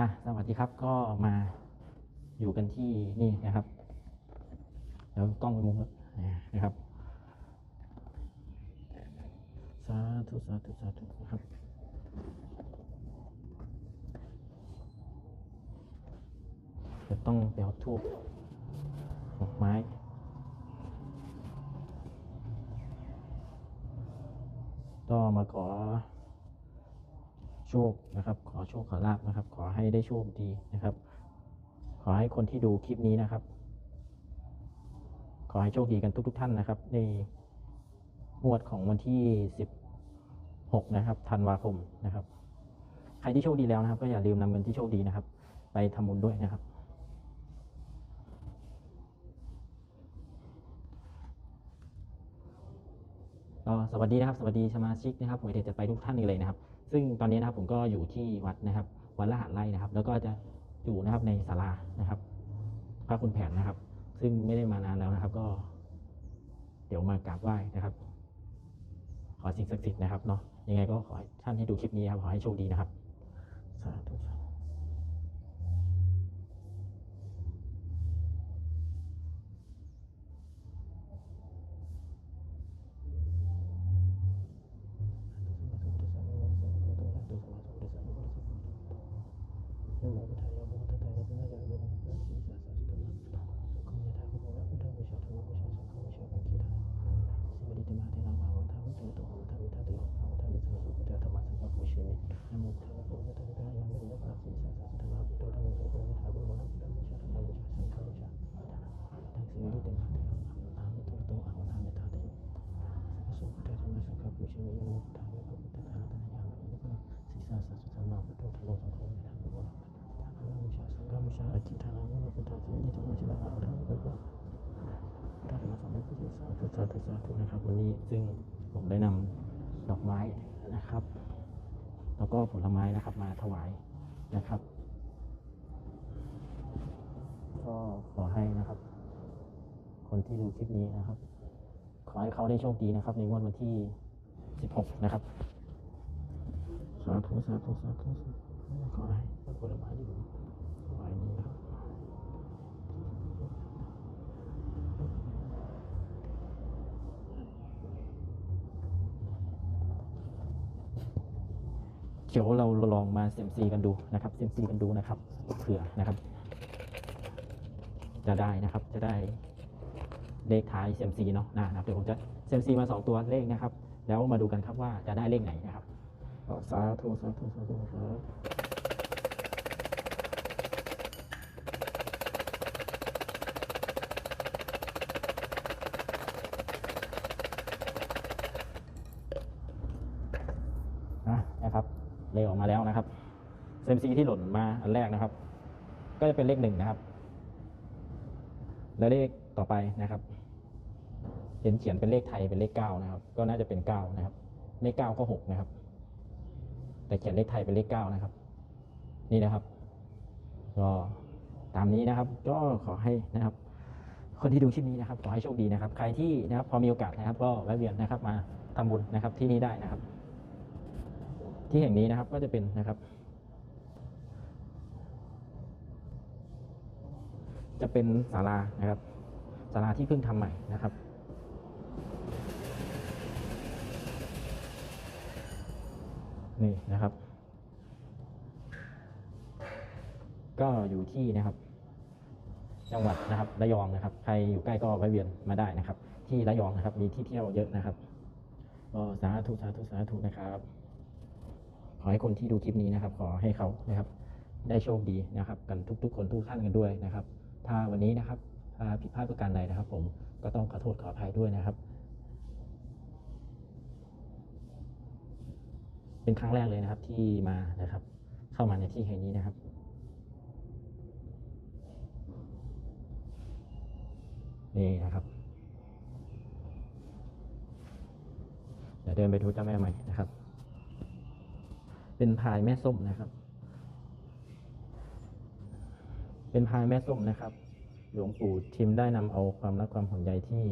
อะสวัสดีครับก็มาอยู่กันที่นี่นะครับเดี๋ยวกล้องไปมุมแล้วนะครับสาธุสาธุสาธุครับจะต้องเดี๋ยวทูบดอกไม้ก็มาขอ โชคนะครับ ขอโชคขอลาบนะครับ ขอให้ได้โชคดีนะครับ ขอให้คนที่ดูคลิปนี้นะครับ ขอให้โชคดีกันทุก ๆ ท่านนะครับ ในงวดของวันที่ 16 นะครับธันวาคมนะครับ ใครที่โชคดีแล้วนะครับ ก็อย่าลืมนำเงินที่โชคดีนะครับ ไปทำบุญด้วยนะครับก็สวัสดีนะครับ สวัสดีสมาชิกนะครับหวยเด็ดจะไปทุกท่านเลยนะครับ ซึ่งตอนนี้นะครับผมก็อยู่ที่วัดนะครับวัดละหานไร่นะครับ แล้วก็จะอยู่นะครับในศาลานะครับพระคุณแผนนะครับ ซึ่งไม่ได้มานานแล้วนะครับ ก็ เดี๋ยวมากราบไหว้นะครับ ขอสิ่งศักดิ์สิทธิ์นะครับเนาะยังไงก็ขอท่านที่ดูคลิปนี้ครับขอให้โชคดีนะครับ สาธุสาธุนะครับวันนี้ซึ่งผมได้นำดอกไม้นะครับ แล้วก็ผลไม้นะครับมาถวายนะครับ ก็ขอให้นะครับ คนที่ดูคลิปนี้นะครับ ขอให้เขาได้โชคดีนะครับ ในงวดวันที่16นะครับสาธุสาธุสาธุขอให้ผลไม้ที่ผมถวายนี้ครับ เดี๋ยวเราลองมาเซมซีกันดูนะครับเซมซีกันดูนะครับเผื่อนะครับ จะได้นะครับจะได้เลขท้ายเซมซีเนาะนะครับเดี๋ยวผมจะเซมซีมาสองตัวเลขนะครับ แล้วมาดูกันครับว่าจะได้เลขไหนนะครับสาธุสาธุสาธุครับนะครับ เลขออกมาแล้วนะครับเซมซีที่หล่นมาอันแรกนะครับ ก็จะเป็นเลขหนึ่งนะครับ และเลขต่อไปนะครับ เห็นเขียนเป็นเลขไทยเป็นเลขเก้านะครับ ก็น่าจะเป็นเก้านะครับ เลขเก้าก็หกนะครับ แต่เขียนเลขไทยเป็นเลขเก้านะครับ นี่นะครับ ก็ตามนี้นะครับ ก็ขอให้นะครับ คนที่ดูคลิปนี้นะครับ ขอให้โชคดีนะครับ ใครที่นะครับ พอมีโอกาสนะครับ ก็แวะเวียนนะครับ มาทำบุญนะครับที่นี่ได้นะครับ ที่แห่งนี้นะครับก็จะเป็นนะครับ จะเป็นศาลานะครับศาลาที่เพิ่งทำใหม่นะครับ นี่นะครับ ก็อยู่ที่นะครับ จังหวัดนะครับระยองนะครับ ใครอยู่ใกล้ก็แวะเวียนมาได้นะครับ ที่ระยองนะครับ มีที่เที่ยวเยอะนะครับก็สาธุสาธุสาธุนะครับ ขอให้คนที่ดูคลิปนี้นะครับ ขอให้เขานะครับ ได้โชคดีนะครับ กันทุก ๆ คนทุกท่านกันด้วยนะครับ ถ้าวันนี้นะครับถ้าผิดพลาดประการใดนะครับ ผมก็ต้องขอโทษขออภัยด้วยนะครับ เป็นครั้งแรกเลยนะครับที่มานะครับ เข้ามาในที่แห่งนี้นะครับนี่นะครับเดี๋ยวเดินไปดูเจ้าแม่ใหม่นะครับ เป็นพายแม่ส้มนะครับ เป็นพายแม่ส้มนะครับ หลวงปู่ทิมได้นำเอาความรักความห่วงใยที่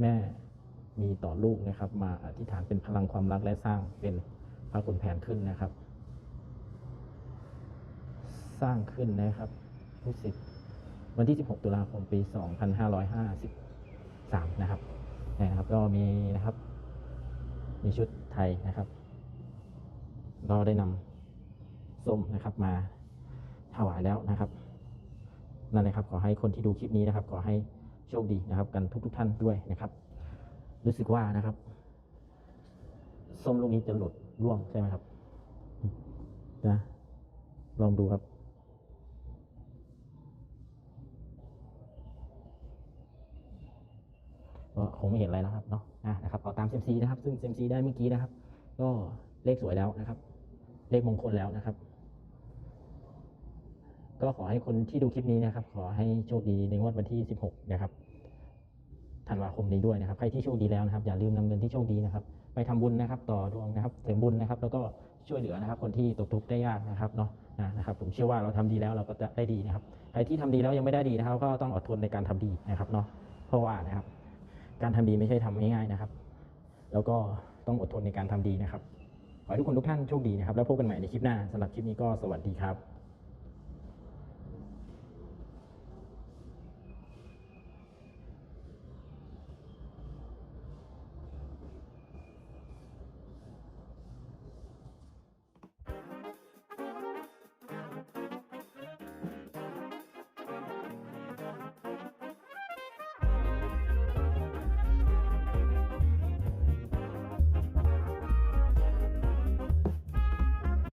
แม่มีต่อลูกนะครับ มาอธิษฐานเป็นพลังความรักและสร้างเป็นพระขุนแผนขึ้นนะครับ สร้างขึ้นนะครับรู้สึกวันที่ 16 ตุลาคมปี 2553 นะครับนะครับ ก็มีนะครับ มีชุดไทยนะครับ ก็ได้นำส้มนะครับมาถวายแล้วนะครับนั่นเลยครับขอให้คนที่ดูคลิปนี้นะครับ ขอให้โชคดีนะครับ กันทุกทท่านด้วยนะครับ รู้สึกว่านะครับส้มลูกนี้จะหลุดร่วงใช่ไหมครับนะลองดูครับ ก็คงไม่เห็นอะไรแล้วครับเนาะอะนะครับเอาตามเซมซีนะครับ ซึ่งเซมซีได้เมื่อกี้นะครับ ก็เลขสวยแล้วนะครับ เลขมงคลแล้วนะครับ ก็ขอให้คนที่ดูคลิปนี้นะครับ ขอให้โชคดีในงวดวันที่ 16 นะครับธันวาคมนี้ด้วยนะครับ ใครที่โชคดีแล้วนะครับ อย่าลืมนำเงินที่โชคดีนะครับ ไปทำบุญนะครับ ต่อดวงนะครับเสริมบุญนะครับ แล้วก็ช่วยเหลือนะครับ คนที่ตกทุกข์ได้ยากนะครับเนาะนะนะครับ ผมเชื่อว่าเราทำดีแล้วเราก็จะได้ดีนะครับ ใครที่ทำดีแล้วยังไม่ได้ดีนะครับ ก็ต้องอดทนในการทำดีนะครับเนาะเพราะว่านะครับ การทำดีไม่ใช่ทำง่ายๆนะครับ แล้วก็ต้องอดทนในการทำดีนะครับ ขอให้ทุกคนทุกท่านโชคดีนะครับ แล้วพบกันใหม่ในคลิปหน้าสำหรับคลิปนี้ก็สวัสดีครับ